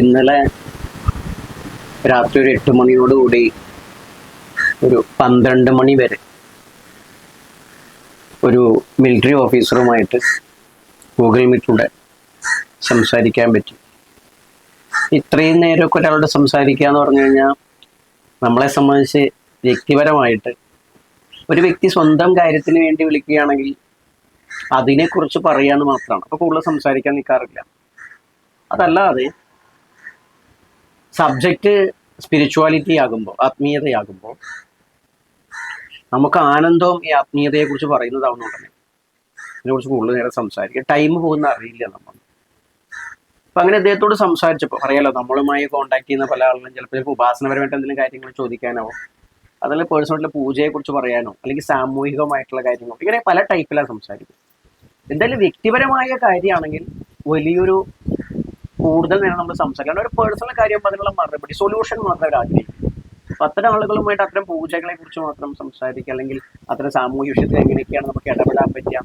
ഇന്നലെ രാത്രി ഒരു എട്ട് മണിയോടുകൂടി ഒരു പന്ത്രണ്ട് മണി വരെ ഒരു മിലിറ്ററി ഓഫീസറുമായിട്ട് ഗൂഗിൾ മീറ്റിലൂടെ സംസാരിക്കാൻ പറ്റി. ഇത്രയും നേരമൊക്കെ ഒരാളോട് സംസാരിക്കുക എന്ന് പറഞ്ഞു കഴിഞ്ഞാൽ നമ്മളെ സംബന്ധിച്ച് വ്യക്തിപരമായിട്ട് ഒരു വ്യക്തി സ്വന്തം കാര്യത്തിന് വേണ്ടി വിളിക്കുകയാണെങ്കിൽ അതിനെക്കുറിച്ച് പറയാന്ന് മാത്രമാണ്. അപ്പോൾ കൂടുതൽ സംസാരിക്കാൻ നിൽക്കാറില്ല അതല്ലാതെ സബ്ജക്റ്റ് സ്പിരിച്വാലിറ്റി ആകുമ്പോൾ ആത്മീയതയാകുമ്പോൾ നമുക്ക് ആനന്ദവും ഈ ആത്മീയതയെ കുറിച്ച് പറയുന്നതാവുന്ന ഉടനെ ഇതിനെക്കുറിച്ച് കൂടുതൽ നേരം സംസാരിക്കുക ടൈം പോകുന്ന അറിയില്ല നമ്മൾ. അപ്പൊ അങ്ങനെ അദ്ദേഹത്തോട് സംസാരിച്ചപ്പോൾ അറിയാലോ നമ്മളുമായി കോൺടാക്ട് ചെയ്യുന്ന പല ആളുകളും ചിലപ്പോൾ ചിലപ്പോൾ ഉപാസനപരമായിട്ട് എന്തെങ്കിലും കാര്യങ്ങൾ ചോദിക്കാനോ അതല്ല പൂജയെ കുറിച്ച് പറയാനോ അല്ലെങ്കിൽ സാമൂഹികമായിട്ടുള്ള കാര്യങ്ങളോ ഇങ്ങനെ പല ടൈപ്പിലാണ് സംസാരിക്കുന്നത്. എന്തായാലും വ്യക്തിപരമായ കാര്യമാണെങ്കിൽ വലിയൊരു കൂടുതൽ നേരം നമ്മൾ സംസാരിക്കണം ഒരു പേഴ്സണൽ കാര്യം അതിനുള്ള മറുപടി സൊല്യൂഷൻ മാത്രം അവർ ആഗ്രഹിക്കും. അത്തരം ആളുകളുമായിട്ട് അത്തരം പൂജകളെ കുറിച്ച് മാത്രം സംസാരിക്കുക അല്ലെങ്കിൽ അത്തരം സാമൂഹ്യ വിഷയത്തിൽ എങ്ങനെയൊക്കെയാണ് നമുക്ക് ഇടപെടാൻ പറ്റുക.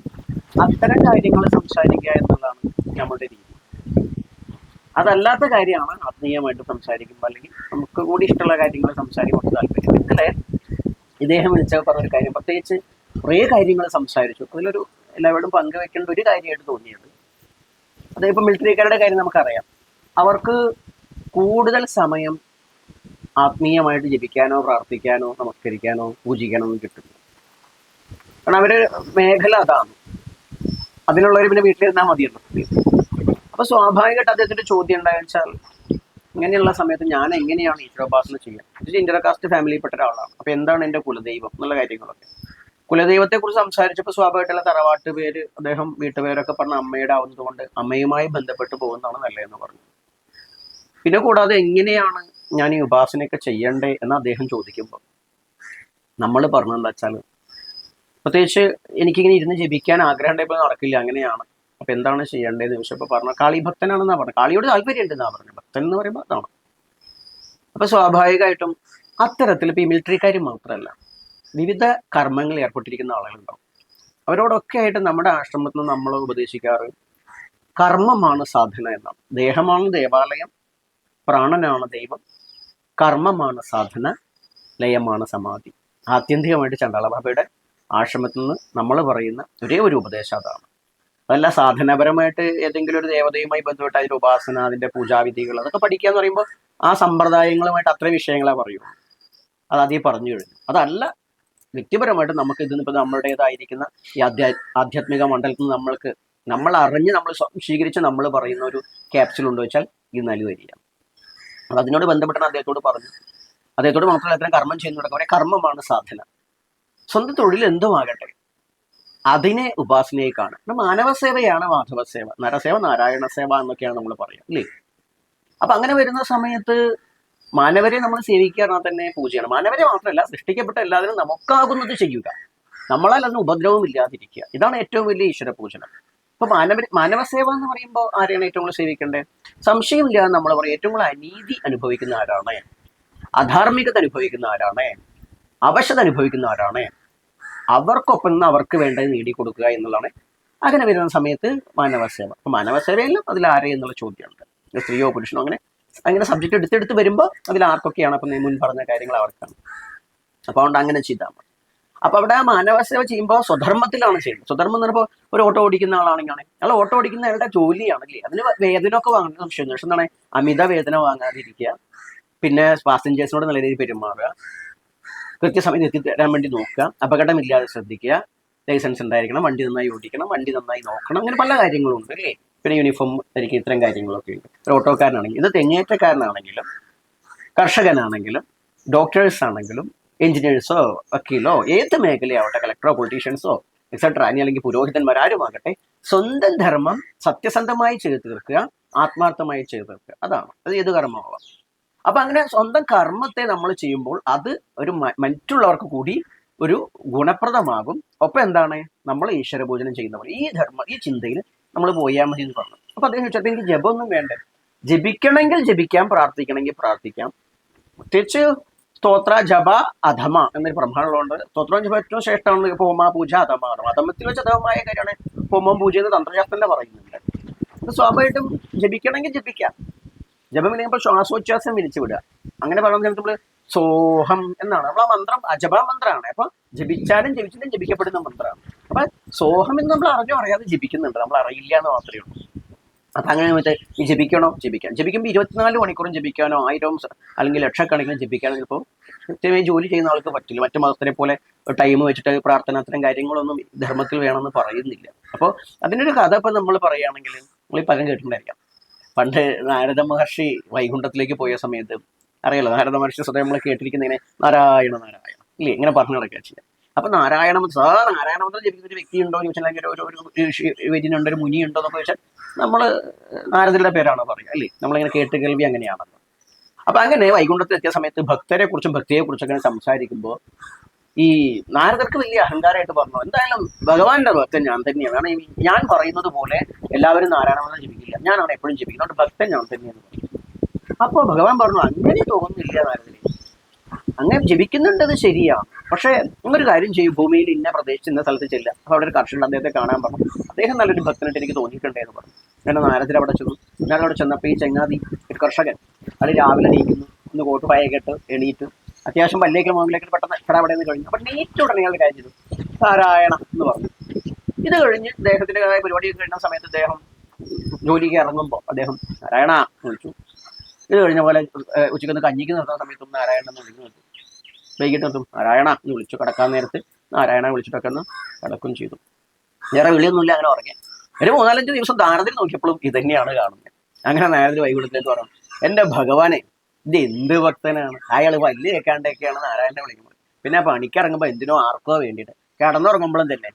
അത്തരം കാര്യങ്ങൾ സംസാരിക്കുക എന്നുള്ളതാണ് നമ്മുടെ രീതി. അതല്ലാത്ത കാര്യമാണ് ആത്മീയമായിട്ട് സംസാരിക്കുമ്പോൾ അല്ലെങ്കിൽ നമുക്ക് കൂടി ഇഷ്ടമുള്ള കാര്യങ്ങൾ സംസാരിക്കുമ്പോൾ താല്പര്യം. ഇന്നലെ ഇദ്ദേഹം വിളിച്ച പറഞ്ഞൊരു കാര്യം. പ്രത്യേകിച്ച് കുറേ കാര്യങ്ങൾ സംസാരിച്ചു. അതിലൊരു എല്ലാവരോടും പങ്കുവെക്കേണ്ട ഒരു കാര്യമായിട്ട് തോന്നിയത് അതായത് മിലിറ്ററിക്കാരുടെ കാര്യം നമുക്കറിയാം. അവർക്ക് കൂടുതൽ സമയം ആത്മീയമായിട്ട് ജപിക്കാനോ പ്രാർത്ഥിക്കാനോ നമസ്കരിക്കാനോ പൂജിക്കാനോ ഒന്നും കിട്ടില്ല കാരണം അവർ മേഖല അതാണ്. അതിനുള്ളവർ പിന്നെ വീട്ടിലിരുന്നാൽ മതിയല്ലോ. അപ്പൊ സ്വാഭാവികമായിട്ട് അദ്ദേഹത്തിന്റെ ചോദ്യം എന്താ വെച്ചാൽ ഇങ്ങനെയുള്ള സമയത്ത് ഞാൻ എങ്ങനെയാണ് ഈശ്വരോപാസന ചെയ്യുക ഇന്റർ ഇന്റർകാസ്റ്റ് ഫാമിലിയിൽപ്പെട്ട ഒരാളാണ്. അപ്പൊ എന്താണ് എന്റെ കുലദൈവം എന്നുള്ള കാര്യങ്ങളൊക്കെ. കുലദൈവത്തെ കുറിച്ച് സംസാരിച്ചപ്പോൾ സ്വാഭാവികമായിട്ടുള്ള തറവാട്ട് പേര് അദ്ദേഹം വീട്ടുപേരൊക്കെ പറഞ്ഞ അമ്മയുടെ ആവുന്നത് കൊണ്ട് അമ്മയുമായി ബന്ധപ്പെട്ട് പോകുന്നതാണ് നല്ലതെന്ന് പറഞ്ഞു. പിന്നെ കൂടാതെ എങ്ങനെയാണ് ഞാൻ ഈ ഉപാസനയൊക്കെ ചെയ്യണ്ടേ എന്ന് അദ്ദേഹം ചോദിക്കുമ്പോൾ നമ്മൾ പറഞ്ഞതെന്താ വെച്ചാൽ പ്രത്യേകിച്ച് എനിക്കിങ്ങനെ ഇരുന്ന് ജപിക്കാൻ ആഗ്രഹം ഉണ്ടായപ്പോൾ നടക്കില്ല അങ്ങനെയാണ്. അപ്പൊ എന്താണ് ചെയ്യേണ്ടതെന്ന് ചോദിച്ചപ്പോൾ പറഞ്ഞു കാളി ഭക്തനാണെന്നാ പറഞ്ഞു കാളിയോട് താല്പര്യം ഉണ്ടെന്നാ പറഞ്ഞു ഭക്തൻ എന്ന് പറയുമ്പോൾ അതാണ്. അപ്പൊ സ്വാഭാവികമായിട്ടും അത്തരത്തിൽ ഇപ്പൊ ഈ മിലിറ്ററിക്കാർ മാത്രമല്ല വിവിധ കർമ്മങ്ങളിൽ ഏർപ്പെട്ടിരിക്കുന്ന ആളുകളുണ്ടാവും. അവരോടൊക്കെ ആയിട്ട് നമ്മുടെ ആശ്രമത്തിൽ നമ്മൾ ഉപദേശിക്കാറ് കർമ്മമാണ് സാധന എന്നാണ്. ദേഹമാണ് ദേവാലയം പ്രാണനാണ് ദൈവം കർമ്മമാണ് സാധന ലയമാണ് സമാധി. ആത്യന്തികമായിട്ട് ചണ്ടാളബാബയുടെ ആശ്രമത്തിൽ നിന്ന് നമ്മൾ പറയുന്ന ഒരേ ഒരു ഉപദേശം അതാണ്. അതല്ല സാധനപരമായിട്ട് ഏതെങ്കിലും ഒരു ദേവതയുമായി ബന്ധപ്പെട്ട് അതിന്റെ ഉപാസന അതിന്റെ പൂജാവിധികൾ അതൊക്കെ പഠിക്കുക എന്ന് പറയുമ്പോൾ ആ സമ്പ്രദായങ്ങളുമായിട്ട് അത്രയും വിഷയങ്ങളെ പറയൂ അത് ആദ്യം പറഞ്ഞു കഴിഞ്ഞു. അതല്ല വ്യക്തിപരമായിട്ട് നമുക്ക് ഇതിന് ഇപ്പം നമ്മുടേതായിരിക്കുന്ന ഈ ആധ്യാ ആധ്യാത്മിക മണ്ഡലത്തിൽ നമ്മൾക്ക് നമ്മൾ അറിഞ്ഞ് നമ്മൾ സ്വീകരിച്ച് നമ്മൾ പറയുന്ന ഒരു ക്യാപ്സുൽ ഉണ്ടോ വെച്ചാൽ നൽകി വരിക അപ്പൊ അതിനോട് ബന്ധപ്പെട്ടാണ് അദ്ദേഹത്തോട് പറഞ്ഞു അദ്ദേഹത്തോട് മാത്രമല്ല അത്തരം കർമ്മം ചെയ്യുന്ന തുടക്കം കർമ്മമാണ് സാധന. സ്വന്തം തൊഴിൽ എന്തുമാകട്ടെ അതിനെ ഉപാസനയെ കാണും പിന്നെ മാനവ സേവയാണ് മാധവ സേവ നരസേവ നാരായണ സേവ എന്നൊക്കെയാണ് നമ്മൾ പറയുക അല്ലേ? അപ്പൊ അങ്ങനെ വരുന്ന സമയത്ത് മാനവരെ നമ്മൾ സേവിക്കാറാ തന്നെ പൂജയാണ്. മാനവരെ മാത്രമല്ല സൃഷ്ടിക്കപ്പെട്ട എല്ലാവരും നമുക്കാകുന്നത് ചെയ്യുക. നമ്മളാൽ അതിന് ഉപദ്രവം ഇല്ലാതിരിക്കുക. ഇതാണ് ഏറ്റവും വലിയ ഈശ്വര പൂജനം ഇപ്പൊ മാനവ സേവ എന്ന് പറയുമ്പോൾ ആരെയാണ് ഏറ്റവും കൂടുതൽ സേവിക്കേണ്ടത്? സംശയമില്ലാതെ നമ്മൾ പറയും. ഏറ്റവും കൂടുതൽ അനീതി അനുഭവിക്കുന്ന ആരാണ്? അധാർമികത അനുഭവിക്കുന്ന ആരാണ്? അവശത അനുഭവിക്കുന്ന ആരാണ്? അവർക്കൊപ്പം നിന്ന് അവർക്ക് വേണ്ടത് നേടിക്കൊടുക്കുക എന്നുള്ളതാണ് അങ്ങനെ വരുന്ന സമയത്ത് മാനവസേവ. അപ്പൊ മാനവസേവയിലും അതിൽ ആരെ എന്നുള്ള ചോദ്യമുണ്ട് സ്ത്രീയോ പുരുഷനോ അങ്ങനെ അങ്ങനെ സബ്ജക്റ്റ് എടുത്തെടുത്ത് വരുമ്പോൾ അതിൽ ആർക്കൊക്കെയാണ് അപ്പം മുൻ പറഞ്ഞ കാര്യങ്ങൾ അവർക്കാണ്. അപ്പോൾ അതുകൊണ്ട് അങ്ങനെ ചെയ്താൽ മതി. അപ്പോൾ അവിടെ ആ മാനവസേവ ചെയ്യുമ്പോൾ സ്വധർമ്മത്തിലാണ് ചെയ്യുന്നത്. സ്വധർമ്മം എന്ന് പറയുമ്പോൾ ഒരു ഓട്ടോ ഓടിക്കുന്ന ആളാണെങ്കിൽ അയാൾ ഓട്ടോ ഓടിക്കുന്ന അയാളുടെ ജോലിയാണല്ലേ അതിന് വേതനമൊക്കെ വാങ്ങുന്ന സംശയം പക്ഷെ എന്താണ് അമിത വേദന വാങ്ങാതിരിക്കുക പിന്നെ പാസഞ്ചേഴ്സിനോട് നല്ല രീതിയിൽ പെരുമാറുക കൃത്യസമയത്ത് എത്തിത്തരാൻ വേണ്ടി നോക്കുക അപകടമില്ലാതെ ശ്രദ്ധിക്കുക ലൈസൻസ് ഉണ്ടായിരിക്കണം വണ്ടി നന്നായി ഓടിക്കണം വണ്ടി നന്നായി നോക്കണം അങ്ങനെ പല കാര്യങ്ങളും ഉണ്ട് അല്ലേ? പിന്നെ യൂണിഫോം ധരിക്കുക ഇത്തരം കാര്യങ്ങളൊക്കെ ഉണ്ട്. ഒരു ഓട്ടോക്കാരനാണെങ്കിൽ ഇത് തെങ്ങേറ്റക്കാരനാണെങ്കിലും കർഷകനാണെങ്കിലും ഡോക്ടേഴ്സ് ആണെങ്കിലും എഞ്ചിനീയേഴ്സോ വക്കീലോ ഏത് മേഖലയാവട്ടെ കളക്ടറോ പൊളിറ്റീഷ്യൻസോ എക്സെട്ര ഇനി അല്ലെങ്കിൽ പുരോഹിതന്മാരാരുമാകട്ടെ സ്വന്തം ധർമ്മം സത്യസന്ധമായി ചെയ്തു തീർക്കുക ആത്മാർത്ഥമായി ചെയ്തു തീർക്കുക. അതാണ്. അത് ഏത് കർമ്മമാവാം. അപ്പൊ അങ്ങനെ സ്വന്തം കർമ്മത്തെ നമ്മൾ ചെയ്യുമ്പോൾ അത് ഒരു മറ്റുള്ളവർക്ക് കൂടി ഒരു ഗുണപ്രദമാകും. ഒപ്പം എന്താണ്? നമ്മൾ ഈശ്വര പൂജനം ചെയ്യുന്ന ഈ ധർമ്മ ഈ ചിന്തയിൽ നമ്മൾ പോയാൽ മതി എന്ന് പറഞ്ഞു. അപ്പൊ അദ്ദേഹം ചോദിച്ചപ്പോ എനിക്ക് ജപമൊന്നും വേണ്ട. ജപിക്കണമെങ്കിൽ ജപിക്കാം പ്രാർത്ഥിക്കണമെങ്കിൽ പ്രാർത്ഥിക്കാം. പ്രത്യേകിച്ച് സ്തോത്ര ജപ അധമ എന്നൊരു പ്രമാണമുള്ളതുകൊണ്ട് സ്തോത്രം ജപ ഏറ്റവും ശ്രേഷ്ഠമാണ് ഹോമ പൂജ അധമ അധമത്തിൽ വെച്ച് അധമമായ കാര്യമാണ് ഹോമം പൂജ എന്ന് തന്ത്രശാസ്ത്രം പറയുന്നുണ്ട് അത് സ്വാഭാവികമായിട്ടും ജപിക്കണമെങ്കിൽ ജപിക്കാം. ജപം ഇല്ലെങ്കിൽ ശ്വാസോച്ഛ്വാസം വിരിച്ചു വിടുക അങ്ങനെ പറയുന്ന സമയത്ത് നമ്മൾ സോഹം എന്നാണ്. നമ്മൾ ആ മന്ത്രം അജപ മന്ത്രമാണ് അപ്പൊ ജപിച്ചാലും ജപിച്ചാലും ജപിക്കപ്പെടുന്ന മന്ത്രമാണ് അപ്പൊ സോഹം എന്ന് നമ്മൾ അറിഞ്ഞോ അറിയാതെ ജപിക്കുന്നുണ്ട്. നമ്മൾ അറിയില്ല എന്ന് മാത്രമേ ഉള്ളൂ. അപ്പൊ അങ്ങനെ മറ്റേ ഈ ജപിക്കണോ? ജപിക്കാം ജപിക്കുമ്പോൾ ഇരുപത്തിനാല് മണിക്കൂറും ജപിക്കാനോ ആയിരം അല്ലെങ്കിൽ ലക്ഷക്കണക്കിന് ജപിക്കാനോ ചിലപ്പോൾ കൃത്യമായി ജോലി ചെയ്യുന്ന ആൾക്ക് പറ്റില്ല. മറ്റു മതത്തിനെ പോലെ ടൈം വെച്ചിട്ട് പ്രാർത്ഥന അത്തരം കാര്യങ്ങളൊന്നും ധർമ്മത്തിൽ വേണമെന്ന് പറയുന്നില്ല. അപ്പോൾ അതിന്റെ ഒരു കഥ ഇപ്പം നമ്മൾ പറയുകയാണെങ്കിൽ നമ്മൾ ഈ പലരും കേട്ടിട്ടുണ്ടായിരിക്കാം. പണ്ട് നാരദ മഹർഷി വൈകുണ്ഠത്തിലേക്ക് പോയ സമയത്ത് അറിയാലോ നാരദ മഹർഷി സ്വതം നമ്മൾ കേട്ടിരിക്കുന്നതിനെ നാരായണ നാരായണ ഇല്ലേ? ഇങ്ങനെ പറഞ്ഞു നടക്കുക ചെയ്യാം അപ്പൊ നാരായണ മന്ത്രം സാ നാരായണ മന്ത്രം ജപിക്കുന്ന ഒരു വ്യക്തി ഉണ്ടോ എന്ന് ചോദിച്ചാൽ അല്ലെങ്കിൽ ഒരു ഒരു ഒരു ഒരു മുനി ഉണ്ടോ എന്നൊക്കെ ചോദിച്ചാൽ നമ്മൾ നാരദരുടെ പേരാണോ പറയുക അല്ലേ? നമ്മളിങ്ങനെ കേട്ട് കേൾവി അങ്ങനെയാണല്ലോ. അപ്പൊ അങ്ങനെ വൈകുണ്ഠത്തിൽ എത്തിയ സമയത്ത് ഭക്തരെ കുറിച്ചും ഭക്തിയെ കുറിച്ചൊക്കെ സംസാരിക്കുമ്പോൾ ഈ നാരദർക്ക് വലിയ അഹങ്കാരമായിട്ട് പറഞ്ഞു എന്തായാലും ഭഗവാന്റെ ഭക്തൻ ഞാൻ തന്നെയാണ്. ഞാൻ പറയുന്നത് പോലെ എല്ലാവരും നാരായണമന്ത്രം ജപിക്കില്ല ഞാനാണ് എപ്പോഴും ജപിക്കുന്നത് ഭക്തൻ ഞാൻ തന്നെയാണ്. പറഞ്ഞു അപ്പോൾ ഭഗവാൻ പറഞ്ഞു അങ്ങനെ തോന്നുന്നില്ല നാരദനെ. അങ്ങനെ ജപിക്കുന്നുണ്ടത് ശരിയാ. പക്ഷേ ഒരു കാര്യം ചെയ്യും. ഭൂമിയിൽ ഇന്ന പ്രദേശത്ത് ഇന്ന സ്ഥലത്ത് ചെല്ലുക അപ്പോൾ അവിടെ ഒരു കർഷകൻ അദ്ദേഹത്തെ കാണാൻ പറഞ്ഞു. അദ്ദേഹം നല്ലൊരു ഭക്തനായിട്ട് എനിക്ക് തോന്നിയിട്ടുണ്ടേ എന്ന് പറഞ്ഞു. ഞാൻ നാരദർ അവിടെ ചെന്നു. ഞാൻ അവിടെ ചെന്നപ്പോൾ ഈ ചങ്ങാതി ഒരു കർഷകൻ അത് രാവിലെ നീക്കുന്നു. ഒന്ന് കോട്ട് പായക്കെട്ട് എണീറ്റ്. അത്യാവശ്യം പല്ലേക്കൽ മുകളിലേക്ക് പെട്ടെന്ന് കട അവിടെ നിന്ന് കഴിഞ്ഞു. അപ്പം നീറ്റ് ഉടനെ ഞങ്ങൾ കാര്യം ചെയ്തു. നാരായണ എന്ന് പറഞ്ഞു. ഇത് കഴിഞ്ഞ് അദ്ദേഹത്തിന്റെ പരിപാടിയൊക്കെ കഴിഞ്ഞ സമയത്ത് അദ്ദേഹം ജോലിക്ക് ഇറങ്ങുമ്പോൾ അദ്ദേഹം നാരായണ വിളിച്ചു. ഇത് കഴിഞ്ഞ പോലെ ഏഹ്, ഉച്ചയ്ക്ക് ഒന്ന് കഞ്ഞിക്ക് നിർത്തുന്ന സമയത്തും നാരായണൻ എന്ന് വിളിക്കുന്നു വൈകിട്ട് നിർത്തും നാരായണ എന്ന് വിളിച്ചു കിടക്കാൻ നേരത്ത് നാരായണ വിളിച്ചിട്ടൊക്കെ ഒന്ന് കിടക്കും ചെയ്തു. വേറെ വിളിയൊന്നുമില്ല അങ്ങനെ ഉറങ്ങി. ഒരു മൂന്നാലഞ്ച് ദിവസം ധാരണത്തിൽ നോക്കിയപ്പോഴും ഇത് തന്നെയാണ് കാണുന്നത്. അങ്ങനെ നാരായണ വൈകുണ്ഠത്തിലേക്ക് പറഞ്ഞു എന്റെ ഭഗവാനെ ഇത് എന്ത് ഭക്തനാണ്? അയാൾ വലിയ കേൾക്കാണ്ടൊക്കെയാണ് നാരായണനെ വിളിക്കുന്നത്. പിന്നെ പണിക്കിറങ്ങുമ്പോൾ എന്തിനോ ആർക്കോ വേണ്ടിയിട്ട് കിടന്നുറങ്ങുമ്പോഴും തന്നെ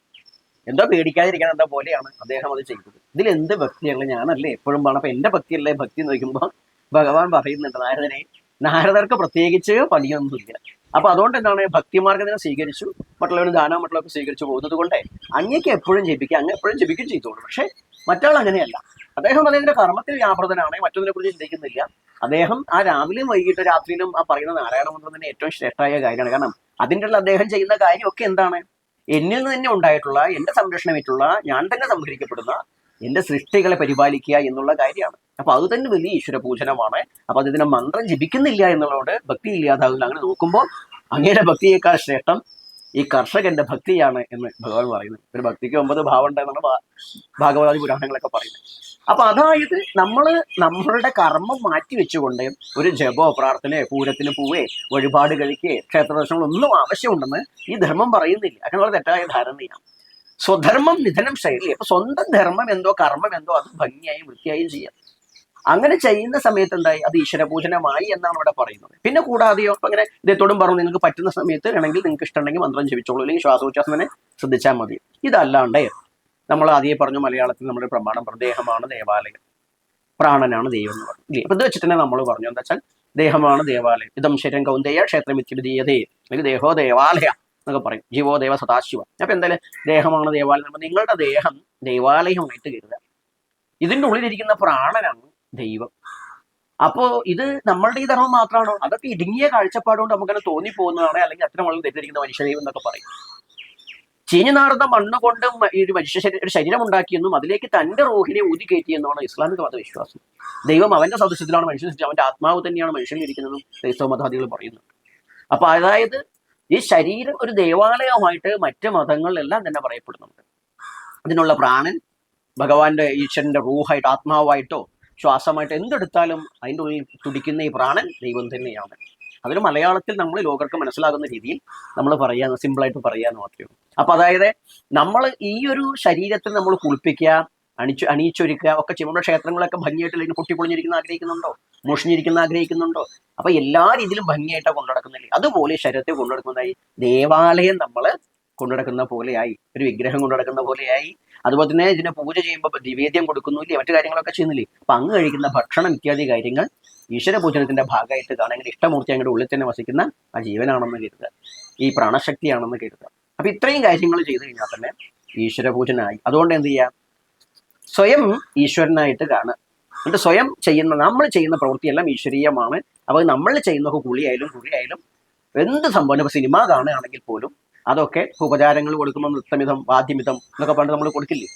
എന്തോ പേടിക്കാതിരിക്കാൻ എന്താ പോലെയാണ് അദ്ദേഹം അത് ചെയ്തത്. ഇതിൽ എന്ത് ഭക്തിയാണ് ഞാനല്ലേ എപ്പോഴും അപ്പൊ എന്റെ ഭക്തിയല്ലേ ഭക്തി എന്ന് നോക്കുമ്പോൾ ഭഗവാൻ പറയുന്നുണ്ട് നാരദനെ നാരദർക്ക് പ്രത്യേകിച്ച് പണിയൊന്നുമില്ല. അപ്പൊ അതുകൊണ്ട് എന്താണ് ഭക്തിമാർഗത്തിനെ സ്വീകരിച്ചു മറ്റുള്ളവർ ദാനം മറ്റുള്ളവർക്ക് സ്വീകരിച്ചു പോകുന്നത് കൊണ്ട് അങ്ങേക്ക് എപ്പോഴും ജപിക്കുക അങ്ങ് എപ്പോഴും ജപിക്കും ചെയ്തോളൂ. പക്ഷെ മറ്റാൾ അങ്ങനെയല്ല. അദ്ദേഹം അദ്ദേഹത്തിന്റെ കർമ്മത്തിൽ വ്യാപൃതനാണ് മറ്റൊന്നിനെ കുറിച്ച് ചിന്തിക്കുന്നില്ല. അദ്ദേഹം ആ രാവിലെയും വൈകിട്ട് രാത്രിയിലും ആ പറയുന്ന നാരായണ മന്ത്രം തന്നെ ഏറ്റവും ശ്രേഷ്ഠമായ കാര്യമാണ്. കാരണം അതിന്റെ ഉള്ള അദ്ദേഹം ചെയ്യുന്ന കാര്യമൊക്കെ എന്താണ്? എന്നിൽ നിന്ന് തന്നെ ഉണ്ടായിട്ടുള്ള എന്റെ സംരക്ഷണമേറ്റുള്ള ഞാൻ തന്നെ സംഹരിക്കപ്പെടുന്ന എന്റെ സൃഷ്ടികളെ പരിപാലിക്കുക എന്നുള്ള കാര്യമാണ്. അപ്പൊ അത് തന്നെ വലിയ ഈശ്വര പൂജനമാണ് അപ്പൊ അത് ഇതിനെ മന്ത്രം ജപിക്കുന്നില്ല എന്നുള്ളതുകൊണ്ട് ഭക്തി ഇല്ലാതാകുന്നു. അങ്ങനെ നോക്കുമ്പോൾ അങ്ങയുടെ ഭക്തിയേക്കാൾ ശ്രേഷ്ഠം ഈ കർഷകന്റെ ഭക്തിയാണ് എന്ന് ഭഗവാൻ പറയുന്നത് ഒരു ഭക്തിക്ക് ഒമ്പത് ഭാവം ഉണ്ടെന്നാണ് ഭാ- ഭാഗവതാദി പുരാണങ്ങളൊക്കെ പറയുന്നത്. അപ്പൊ അതായത് നമ്മൾ നമ്മളുടെ കർമ്മം മാറ്റി വെച്ചുകൊണ്ട് ഒരു ജപോ പ്രാർത്ഥനയോ പൂരത്തിന് പൂവേ വഴിപാട് കഴിക്കേ ക്ഷേത്രദർശനങ്ങളൊന്നും ആവശ്യമുണ്ടെന്ന് ഈ ധർമ്മം പറയുന്നില്ല. അങ്ങനെയുള്ള തെറ്റായ ധാരണയാണ്. സ്വധർമ്മം നിധനം ശൈലി. അപ്പൊ സ്വന്തം ധർമ്മം എന്തോ കർമ്മം എന്തോ അത് ഭംഗിയായും വൃത്തിയായും ചെയ്യാം. അങ്ങനെ ചെയ്യുന്ന സമയത്ത് എന്തായി? അത് ഈശ്വരപൂജനമായി എന്നാണ് ഇവിടെ പറയുന്നത്. പിന്നെ കൂടാതെയോ അങ്ങനെ ഇദ്ദേഹത്തോടും പറഞ്ഞു നിങ്ങൾക്ക് പറ്റുന്ന സമയത്ത് വേണമെങ്കിൽ നിങ്ങൾക്ക് ഇഷ്ടമുണ്ടെങ്കിൽ മന്ത്രം ജപിച്ചോളൂ. അല്ലെങ്കിൽ ശ്വാസോച്ഛ്വാസം തന്നെ ശ്രദ്ധിച്ചാൽ മതി. ഇതല്ലാണ്ട് നമ്മൾ ആദ്യം പറഞ്ഞു മലയാളത്തിൽ നമ്മുടെ പ്രമാണം ദേഹമാണ് ദേവാലയം പ്രാണനാണ് ദൈവം എന്ന് പറഞ്ഞു. ഇല്ലേ? അപ്പൊ ഇത് വെച്ചിട്ട് തന്നെ നമ്മൾ പറഞ്ഞു എന്താ വെച്ചാൽ ദേഹമാണ് ദേവാലയം ഇതം ശരം കൗന്ദയ ക്ഷേത്രം വിദ്യതേ അല്ലെങ്കിൽ ദേഹോ ദേവാലയ. എന്നൊക്കെ പറയും. ജീവോ ദേവ സദാശിവ അപ്പൊ എന്തായാലും ദേഹമാണ് ദേവാലയം. അപ്പൊ നിങ്ങളുടെ ദേഹം ദേവാലയമായിട്ട് കരുതുക. ഇതിന്റെ ഉള്ളിലിരിക്കുന്ന പ്രാണനാണ് ദൈവം. അപ്പോ ഇത് നമ്മളുടെ ഈ ധർമ്മം മാത്രമാണോ? അതൊക്കെ ഇടുങ്ങിയ കാഴ്ചപ്പാടുകൊണ്ട് നമുക്കങ്ങനെ തോന്നിപ്പോകുന്നതാണ്. അല്ലെങ്കിൽ അത്ര വളരെ തെറ്റിരിക്കുന്ന മനുഷ്യദൈവം എന്നൊക്കെ പറയും. ചീഞ്ഞു നാറുന്ന മണ്ണ് കൊണ്ട് ഒരു മനുഷ്യ ഒരു ശരീരം ഉണ്ടാക്കിയെന്നും അതിലേക്ക് തന്റെ റോഹിനെ ഊതി കയറ്റിയെന്നാണ് ഇസ്ലാമിക മതവിശ്വാസം. ദൈവം അവന്റെ സദസ്യത്തിലാണ് മനുഷ്യൻ. അവന്റെ ആത്മാവ് തന്നെയാണ് മനുഷ്യനിൽ ഇരിക്കുന്നതും ക്രൈസ്തവ മതവാദികൾ പറയുന്നു അപ്പൊ അതായത് ഈ ശരീരം ഒരു ദേവാലയമായിട്ട് മറ്റ് മതങ്ങളിലെല്ലാം തന്നെ പറയപ്പെടുന്നുണ്ട്. അതിനുള്ള പ്രാണൻ ഭഗവാന്റെ ഈശ്വരന്റെ റൂഹായിട്ട് ആത്മാവായിട്ടോ ശ്വാസമായിട്ട് എന്തെടുത്താലും അതിന്റെ ഉള്ളിൽ തുടിക്കുന്ന ഈ പ്രാണൻ ദൈവം തന്നെയാണ്. അതിന് മലയാളത്തിൽ നമ്മൾ ലോകർക്ക് മനസ്സിലാകുന്ന രീതിയിൽ നമ്മൾ പറയാ സിമ്പിളായിട്ട് പറയാന്ന് മാത്രമേ ഉള്ളൂ. അപ്പൊ അതായത് നമ്മൾ ഈ ഒരു ശരീരത്തിൽ നമ്മൾ കുളിപ്പിക്കുക അണിച്ചു അണിയിച്ചൊരുക്കുക ഒക്കെ ചെയ്യുമ്പോൾ ക്ഷേത്രങ്ങളൊക്കെ ഭംഗിയായിട്ട് അല്ലെങ്കിൽ പൊട്ടിപ്പൊളിഞ്ഞിരിക്കുന്ന ആഗ്രഹിക്കുന്നുണ്ടോ? മോഷിഞ്ഞിരിക്കുന്ന ആഗ്രഹിക്കുന്നുണ്ടോ? അപ്പൊ എല്ലാ രീതിയിലും ഭംഗിയായിട്ടാണ് കൊണ്ടുനടക്കുന്നില്ലേ? അതുപോലെ ശരീരത്തെ കൊണ്ടുനടക്കുന്നതായി ദേവാലയം നമ്മൾ കൊണ്ടുനടക്കുന്ന പോലെയായി ഒരു വിഗ്രഹം കൊണ്ടുനടക്കുന്ന പോലെയായി. അതുപോലെ തന്നെ ഇതിനെ പൂജ ചെയ്യുമ്പോൾ നിവേദ്യം കൊടുക്കുന്നില്ലേ? മറ്റു കാര്യങ്ങളൊക്കെ ചെയ്യുന്നില്ലേ? അപ്പൊ അങ്ങ് കഴിക്കുന്ന ഭക്ഷണം ഇത്യാദി കാര്യങ്ങൾ ഈശ്വര പൂജനത്തിന്റെ ഭാഗമായിട്ട് കാണാൻ ഇഷ്ടമൂർത്തി അങ്ങയുടെ ഉള്ളിൽ തന്നെ വസിക്കുന്ന ആ ജീവനാണെന്ന് കരുതുക. ഈ പ്രാണശക്തിയാണെന്ന് കരുതുക. അപ്പൊ ഇത്രയും കാര്യങ്ങൾ ചെയ്തു കഴിഞ്ഞാൽ തന്നെ ഈശ്വര പൂജനായി. അതുകൊണ്ട് എന്ത് ചെയ്യാം? സ്വയം ഈശ്വരനായിട്ട് കാണുക. എന്നിട്ട് സ്വയം ചെയ്യുന്ന നമ്മൾ ചെയ്യുന്ന പ്രവൃത്തിയെല്ലാം ഈശ്വരീയമാണ്. അപ്പോൾ നമ്മൾ ചെയ്യുന്ന കുളിയായാലും കുളിയായാലും എന്ത് സംഭവം ഇപ്പൊ സിനിമ കാണുകയാണെങ്കിൽ പോലും അതൊക്കെ ഉപചാരങ്ങൾ കൊടുക്കുമ്പോൾ നൃത്തമിതം വാദ്യമിതം എന്നൊക്കെ പണ്ട് നമ്മൾ കൊടുക്കില്ലേ?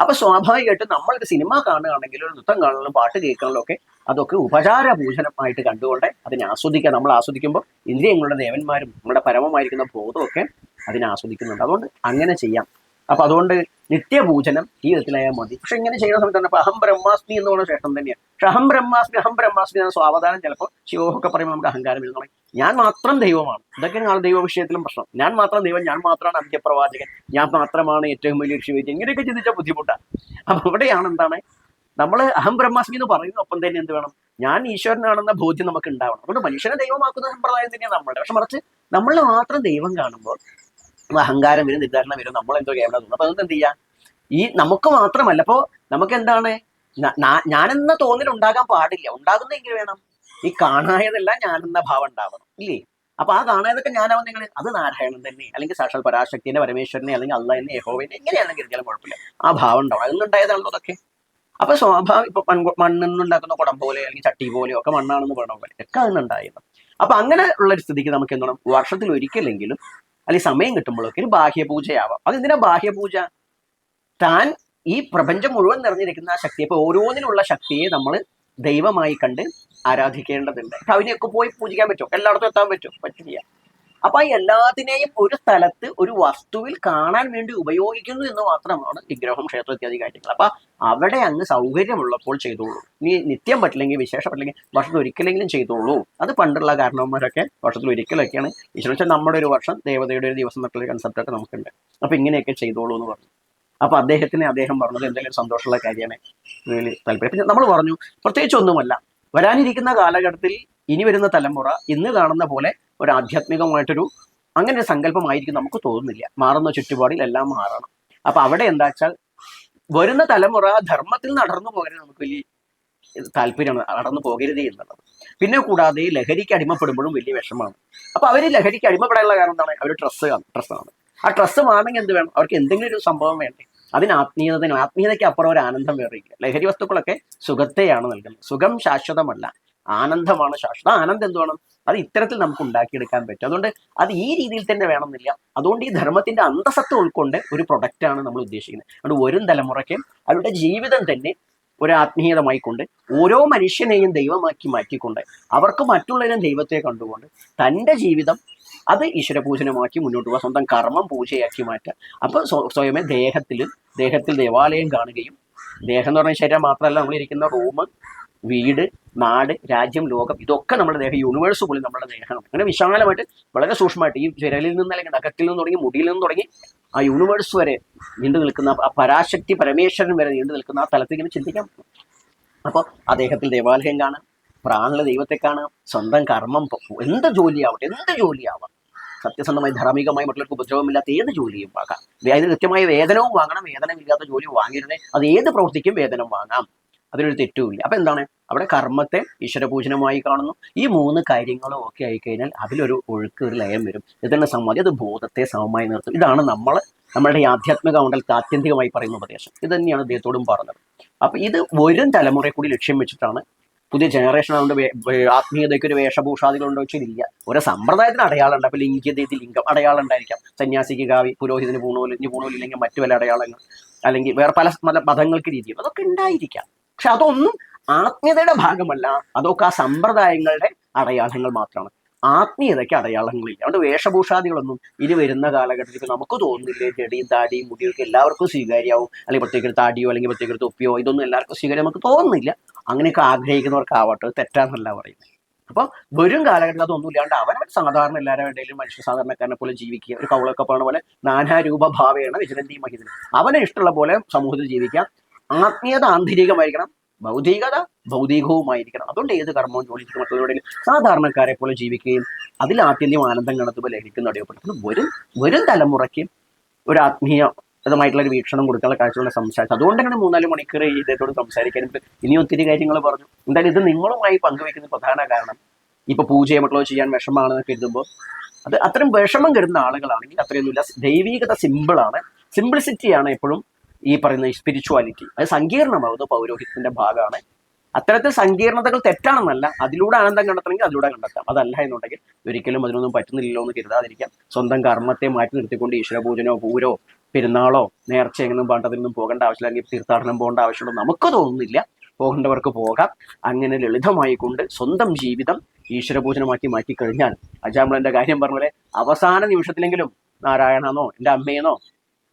അപ്പൊ സ്വാഭാവികമായിട്ടും നമ്മളൊരു സിനിമ കാണുകയാണെങ്കിലും നൃത്തം കാണാനും പാട്ട് കേൾക്കണമല്ലോ ഒക്കെ അതൊക്കെ ഉപചാര പൂജനമായിട്ട് കണ്ടുകൊണ്ട് അതിനെ ആസ്വദിക്കുക. നമ്മൾ ആസ്വദിക്കുമ്പോൾ ഇന്ദ്രിയങ്ങളുടെ ദേവന്മാരും നമ്മുടെ പരമമായിരിക്കുന്ന ബോധമൊക്കെ അതിനെ ആസ്വദിക്കുന്നുണ്ട്. അതുകൊണ്ട് അങ്ങനെ ചെയ്യാം. അപ്പൊ അതുകൊണ്ട് നിത്യപൂജനം ജീവിതത്തിലായാൽ മതി. പക്ഷെ ഇങ്ങനെ ചെയ്യുന്ന സമയത്ത് തന്നെ അഹം ബ്രഹ്മാസ്മി എന്ന് പറയുന്ന ശേഷം തന്നെയാണ്. പക്ഷെ അഹം ബ്രഹ്മാസ്മി അഹം ബ്രഹ്മാസ്മി എന്ന സ്വാവധാനം ചിലപ്പോൾ ശിവമൊക്കെ പറയുമ്പോൾ നമുക്ക് അഹങ്കാരം വരുന്നു ഞാൻ മാത്രം ദൈവമാണ്. ഇതൊക്കെയാണ് ആൾ ദൈവ വിഷയത്തിലും പ്രശ്നം. ഞാൻ മാത്രം ദൈവം ഞാൻ മാത്രമാണ് അന്ത്യപ്രവാചകൻ ഞാൻ മാത്രമാണ് ഏറ്റവും വലിയ ഋഷിവൈദ്യം ഇങ്ങനെയൊക്കെ ചിന്തിച്ചാൽ ബുദ്ധിമുട്ടാണ്. അപ്പൊ ഇവിടെയാണ് എന്താണ്? നമ്മൾ അഹം ബ്രഹ്മാസ്മി എന്ന് പറയുന്ന ഒപ്പം തന്നെ എന്ത് വേണം? ഞാൻ ഈശ്വരനാണെന്ന ബോധ്യം നമുക്ക് ഉണ്ടാവണം. അതുകൊണ്ട് മനുഷ്യനെ ദൈവമാക്കുന്ന സമ്പ്രദായം തന്നെയാണ് നമ്മളുടെ. പക്ഷെ മറിച്ച് നമ്മളെ മാത്രം ദൈവം കാണുമ്പോൾ അഹങ്കാരം വരും നിർദ്ധാരണം വരും നമ്മൾ എന്തോ കേവലം തോന്നും അപ്പൊ അതുകൊണ്ട് എന്ത് ചെയ്യാം? ഈ നമുക്ക് മാത്രമല്ല അപ്പോ നമുക്ക് എന്താണ് ഞാനെന്ന തോന്നൽ ഉണ്ടാകാൻ പാടില്ല. ഉണ്ടാകുന്നെങ്കിൽ വേണം. ഈ കാണായതെല്ലാം ഞാനെന്ന ഭാവം ഉണ്ടാവണം. ഇല്ലേ? അപ്പൊ ആ കാണായതൊക്കെ ഞാനാവും നിങ്ങൾ അത് നാരായണൻ തന്നെ അല്ലെങ്കിൽ സാക്ഷാൽ പരാശക്തിനെ പരമേശ്വരനെ അല്ലെങ്കിൽ അള്ളാഹിനെ യഹോവിനെ എങ്ങനെയാണെങ്കിൽ കരുതിയാലും കുഴപ്പമില്ല. ആ ഭാവം ഉണ്ടാവും അതൊന്നുണ്ടായതാണല്ലോ അതൊക്കെ? അപ്പൊ സ്വാഭാവിക ഇപ്പൊ നിന്നുണ്ടാക്കുന്ന കുടം പോലെ അല്ലെങ്കിൽ ചട്ടി പോലെയോ ഒക്കെ മണ്ണാണെന്ന് പറയണ പോലെ ഒക്കെ അതിനുണ്ടായിരുന്നു. അപ്പൊ അങ്ങനെ ഉള്ള ഒരു സ്ഥിതിക്ക് നമുക്ക് എന്താണ് വർഷത്തിൽ ഒരിക്കലെങ്കിലും അല്ലെങ്കിൽ സമയം കിട്ടുമ്പോഴൊക്കെ ഒരു ബാഹ്യപൂജയാവാം. അതെന്തിനാ ബാഹ്യപൂജ? താൻ ഈ പ്രപഞ്ചം മുഴുവൻ നിറഞ്ഞിരിക്കുന്ന ആ ശക്തി അപ്പൊ ഓരോന്നിനുള്ള ശക്തിയെ നമ്മൾ ദൈവമായി കണ്ട് ആരാധിക്കേണ്ടതുണ്ട്. അവനെയൊക്കെ പോയി പൂജിക്കാൻ പറ്റും എല്ലായിടത്തും എത്താൻ പറ്റും പറ്റില്ല. അപ്പൊ എല്ലാത്തിനെയും ഒരു സ്ഥലത്ത് ഒരു വസ്തുവിൽ കാണാൻ വേണ്ടി ഉപയോഗിക്കുന്നു എന്ന് മാത്രമാണ് വിഗ്രഹം ക്ഷേത്രം ഇത്യാദി കാര്യങ്ങൾ. അപ്പൊ അവിടെ അങ്ങ് സൗകര്യമുള്ളപ്പോൾ ചെയ്തോളൂ. ഇനി നിത്യം പറ്റില്ലെങ്കിൽ വിശേഷം പറ്റില്ലെങ്കിൽ വർഷത്തിൽ ഒരിക്കലെങ്കിലും ചെയ്തോളൂ. അത് പണ്ടുള്ള കാരണവന്മാരൊക്കെ വർഷത്തിൽ ഒരിക്കലൊക്കെയാണ്. ഈശ്വരൻ നമ്മുടെ ഒരു വർഷം ദേവതയുടെ ഒരു ദിവസം എന്നൊക്കെ കൺസെപ്റ്റ് ഒക്കെ നമുക്കുണ്ട്. അപ്പൊ ഇങ്ങനെയൊക്കെ ചെയ്തോളൂ എന്ന് പറഞ്ഞു. അപ്പൊ അദ്ദേഹത്തിന് അദ്ദേഹം പറഞ്ഞത് എന്തെങ്കിലും സന്തോഷമുള്ള കാര്യമാണ്. താല്പര്യം. പിന്നെ നമ്മൾ പറഞ്ഞു പ്രത്യേകിച്ച് ഒന്നുമല്ല. വരാനിരിക്കുന്ന കാലഘട്ടത്തിൽ ഇനി വരുന്ന തലമുറ ഇന്ന് കാണുന്ന പോലെ ഒരു ആധ്യാത്മികമായിട്ടൊരു അങ്ങനെ ഒരു സങ്കല്പമായിരിക്കും നമുക്ക് തോന്നുന്നില്ല. മാറുന്ന ചുറ്റുപാടിൽ എല്ലാം മാറണം. അപ്പൊ അവിടെ എന്താ വെച്ചാൽ വരുന്ന തലമുറ ധർമ്മത്തിൽ നടന്നു പോകരുത് നമുക്ക് വലിയ താല്പര്യമാണ്. നടന്നു പോകരുത് എന്നുള്ളത്. പിന്നെ കൂടാതെ ലഹരിക്ക് അടിമപ്പെടുമ്പോഴും വലിയ വിഷമമാണ്. അപ്പൊ അവർ ലഹരിക്ക് അടിമപ്പെടാനുള്ള കാരണം എന്താണ്? അവർ ഡ്രസ്സ് ഡ്രസ്സാണ് ആ ഡ്രസ്സ് മാറണമെങ്കിൽ എന്ത് വേണം? അവർക്ക് എന്തെങ്കിലും ഒരു സംഭവം വേണ്ടേ? അതിന് ആത്മീയതയും ആത്മീയതയ്ക്ക് അപ്പുറം ഒരു ആനന്ദം വേറെ ലഹരി വസ്തുക്കളൊക്കെ സുഖത്തെയാണ് നൽകുന്നത്. സുഖം ശാശ്വതമല്ല. ആനന്ദമാണ് ശാശ്വത ആനന്ദം എന്ത് വേണം അത് ഇത്തരത്തിൽ നമുക്ക് ഉണ്ടാക്കിയെടുക്കാൻ പറ്റും. അതുകൊണ്ട് അത് ഈ രീതിയിൽ തന്നെ വേണമെന്നില്ല. അതുകൊണ്ട് ഈ ധർമ്മത്തിന്റെ അന്തസത്ത് ഉൾക്കൊണ്ട് ഒരു പ്രൊഡക്റ്റാണ് നമ്മൾ ഉദ്ദേശിക്കുന്നത്. അതുകൊണ്ട് വരും തലമുറയ്ക്ക് അവരുടെ ജീവിതം തന്നെ ഒരു ആത്മീയതമായിക്കൊണ്ട് ഓരോ മനുഷ്യനെയും ദൈവമാക്കി മാറ്റിക്കൊണ്ട് അവർക്ക് മറ്റുള്ളവരും ദൈവത്തെ കണ്ടുകൊണ്ട് തന്റെ ജീവിതം അത് ഈശ്വരപൂജനമാക്കി മുന്നോട്ട് പോകാൻ സ്വന്തം കർമ്മം പൂജയാക്കി മാറ്റുക അപ്പോൾ സ്വയമേ ദേഹത്തിൽ ദേഹത്തിൽ ദേവാലയം കാണുകയും ദേഹം എന്ന് പറഞ്ഞ ശരീരം മാത്രമല്ല നമ്മളിരിക്കുന്ന റൂം വീട് നാട് രാജ്യം ലോകം ഇതൊക്കെ നമ്മുടെ ദേഹം യൂണിവേഴ്സ് പോലും നമ്മുടെ ദേഹമാണ്. അങ്ങനെ വിശാലമായിട്ട് വളരെ സൂക്ഷ്മമായിട്ട് ഈ വിരലിൽ നിന്ന് അല്ലെങ്കിൽ നഖത്തിൽ നിന്ന് തുടങ്ങി മുടിയിൽ നിന്ന് തുടങ്ങി ആ യൂണിവേഴ്സ് വരെ നീണ്ടു നിൽക്കുന്ന ആ പരാശക്തി പരമേശ്വരൻ വരെ നീണ്ടു നിൽക്കുന്ന ആ തലത്തിൽ ഇങ്ങനെ ചിന്തിക്കാം അപ്പോൾ അദ്ദേഹത്തിൽ ദേവാലയം കാണാം പ്രാണുള്ള ദൈവത്തെ കാണാം സ്വന്തം കർമ്മം എന്ത് ജോലിയാവട്ടെ എന്ത് ജോലിയാവാം. സത്യസന്ധമായി ധാർമ്മികമായി മറ്റുള്ളവർക്ക് ഉപദ്രവമില്ലാത്ത ഏത് ജോലിയും വാങ്ങാം. അതിന് കൃത്യമായ വേതനവും വാങ്ങണം വേതനമില്ലാത്ത ജോലി വാങ്ങിയിരുന്നേ അത് ഏത് പ്രവർത്തിക്കും വേതനം വാങ്ങാം. അതിനൊരു തെറ്റുമില്ല അപ്പൊ എന്താണ്? അവിടെ കർമ്മത്തെ ഈശ്വരപൂജനമായി കാണുന്നു. ഈ മൂന്ന് കാര്യങ്ങളും ഒക്കെ ആയിക്കഴിഞ്ഞാൽ അതിലൊരു ഒഴുക്ക് ഒരു ലയം വരും. ഇതിന്റെ സമാധി അത് ബോധത്തെ സമമായി നിർത്തും. ഇതാണ് നമ്മൾ നമ്മളുടെ ആധ്യാത്മിക മണ്ഡലത്തെ ആത്യന്തികമായി പറയുന്ന ഉപദേശം. ഇത് തന്നെയാണ് അദ്ദേഹത്തോടും പറഞ്ഞത്. അപ്പൊ ഇത് വരും തലമുറയെ കൂടി ലക്ഷ്യം വെച്ചിട്ടാണ് പുതിയ ജനറേഷൻ അതുകൊണ്ട് ആത്മീയതയ്ക്ക് ഒരു വേഷഭൂഷാദികൾ ഉണ്ടോ വെച്ചില്ല ഓരോ സമ്പ്രദായത്തിന് അടയാളം ഉണ്ട്. അപ്പൊ ലിംഗിയതയിൽ ലിംഗം അടയാളം ഉണ്ടായിരിക്കാം. സന്യാസിക്ക് കാവി പുരോഹിതന് പൂണൂൽ ഇനി പൂണൂലില്ലെങ്കിൽ മറ്റു പല അടയാളങ്ങൾ. അല്ലെങ്കിൽ വേറെ പല മത മതങ്ങൾക്ക് രീതിയും അതൊക്കെ ഉണ്ടായിരിക്കാം. പക്ഷെ അതൊന്നും ആത്മീയതയുടെ ഭാഗമല്ല. അതൊക്കെ ആ സമ്പ്രദായങ്ങളുടെ അടയാളങ്ങൾ മാത്രമാണ്. ആത്മീയതയ്ക്ക് അടയാളങ്ങളില്ല. അതുകൊണ്ട് വേഷഭൂഷാദികളൊന്നും ഇനി വരുന്ന കാലഘട്ടത്തിൽ നമുക്ക് തോന്നുന്നില്ലേ? ചെടിയും താടിയും മുടിയൊക്കെ എല്ലാവർക്കും സ്വീകാര്യമാവും. അല്ലെങ്കിൽ പ്രത്യേക താടിയോ അല്ലെങ്കിൽ പ്രത്യേക തൊപ്പിയോ ഇതൊന്നും എല്ലാവർക്കും സ്വീകാര്യം നമുക്ക് തോന്നുന്നില്ല. അങ്ങനെയൊക്കെ ആഗ്രഹിക്കുന്നവർക്കാവട്ടെ തെറ്റാന്നല്ല പറയുന്നത്. അപ്പോൾ വരും കാലഘട്ടത്തിൽ അതൊന്നും ഇല്ലാണ്ട് അവനവൻ സാധാരണ എല്ലാവരും ഇടയിലും മനുഷ്യ സാധാരണക്കാരനെ പോലെ ജീവിക്കുക. ഒരു കൗളൊക്കെ പറഞ്ഞ പോലെ നാനാരൂപ ഭാവേണ വിജനന്തി മഹിതൻ അവനെ ഇഷ്ടമുള്ള പോലെ സമൂഹത്തിൽ ജീവിക്കാം. ആത്മീയത ആന്തരികമായിരിക്കണം ഭൗതികത ഭൗതികവുമായിരിക്കണം. അതുകൊണ്ട് ഏത് കർമ്മവും ജോലി ചെയ്യുന്ന മറ്റുള്ളവരുടെ സാധാരണക്കാരെ പോലെ ജീവിക്കുകയും അതിൽ ആത്യന്തികം ആനന്ദം കണ്ടെത്തുമ്പോൾ ലഭിക്കുന്ന അടിയപ്പെടുന്നത് വരും വരും തലമുറയ്ക്ക് ഒരു ആത്മീയതമായിട്ടുള്ള ഒരു വീക്ഷണം കൊടുക്കാനുള്ള കാഴ്ചകളെ സംസാരിച്ചു അതുകൊണ്ട് തന്നെ മൂന്നാൽ മണിക്കൂർ ഇദ്ദേഹത്തോട് സംസാരിക്കാനും ഇനി ഒത്തിരി കാര്യങ്ങൾ പറഞ്ഞു. എന്തായാലും ഇത് നിങ്ങളുമായി പങ്കുവെക്കുന്ന പ്രധാന കാരണം ഇപ്പൊ പൂജയെ മറ്റുള്ളവർ ചെയ്യാൻ വിഷമാണെന്ന് കരുതുമ്പോൾ അത് അത്രയും വിഷമം കരുതുന്ന ആളുകളാണെങ്കിൽ അത്രയൊന്നുമില്ല. ദൈവീകത സിമ്പിളാണ് സിംപ്ലിസിറ്റിയാണ് എപ്പോഴും ഈ പറയുന്ന സ്പിരിച്വാലിറ്റി അത് സങ്കീർണമാവുന്ന പൗരോഹിത്യത്തിന്റെ ഭാഗമാണ്. അത്തരത്തിൽ സങ്കീർണതകൾ തെറ്റാണെന്നല്ല അതിലൂടെ ആനന്ദം കണ്ടെത്തണമെങ്കിൽ അതിലൂടെ കണ്ടെത്താം. അതല്ല എന്നുണ്ടെങ്കിൽ ഒരിക്കലും അതിനൊന്നും പറ്റുന്നില്ലല്ലോ എന്ന് കരുതാതിരിക്കാം. സ്വന്തം കർമ്മത്തെ മാറ്റി നിർത്തിക്കൊണ്ട് ഈശ്വരപൂജനോ പൂരോ പെരുന്നാളോ നേർച്ച എങ്ങനെയും പാണ്ടതിനൊന്നും പോകേണ്ട ആവശ്യമില്ല അല്ലെങ്കിൽ തീർത്ഥാടനം പോകേണ്ട ആവശ്യമുണ്ടോ നമുക്ക് തോന്നുന്നില്ല. പോകേണ്ടവർക്ക് പോകാം. അങ്ങനെ ലളിതമായിക്കൊണ്ട് സ്വന്തം ജീവിതം ഈശ്വരപൂജനമാക്കി മാറ്റി കഴിഞ്ഞാൽ അജാമ്പിളന്റെ കാര്യം പറഞ്ഞ പോലെ അവസാന നിമിഷത്തിലെങ്കിലും നാരായണനോ എന്റെ അമ്മയെന്നോ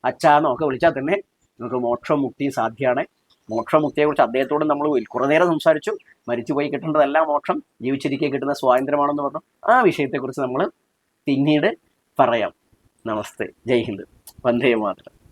അച്ഛാന്നോ ഒക്കെ വിളിച്ചാൽ തന്നെ നമുക്ക് മോക്ഷം മുക്തി സാധ്യമാണ് മോക്ഷമുക്തിയെക്കുറിച്ച് അദ്ദേഹത്തോട് നമ്മൾ കുറേ നേരം സംസാരിച്ചു. മരിച്ചുപോയി കിട്ടേണ്ടതല്ല മോക്ഷം. ജീവിച്ചിരിക്കെ കിട്ടുന്ന സ്വാതന്ത്ര്യമാണെന്ന് പറഞ്ഞു. ആ വിഷയത്തെക്കുറിച്ച് നമ്മൾ പിന്നീട് പറയാം. നമസ്തേ. ജയ് ഹിന്ദ്. വന്ദേ മാതരം.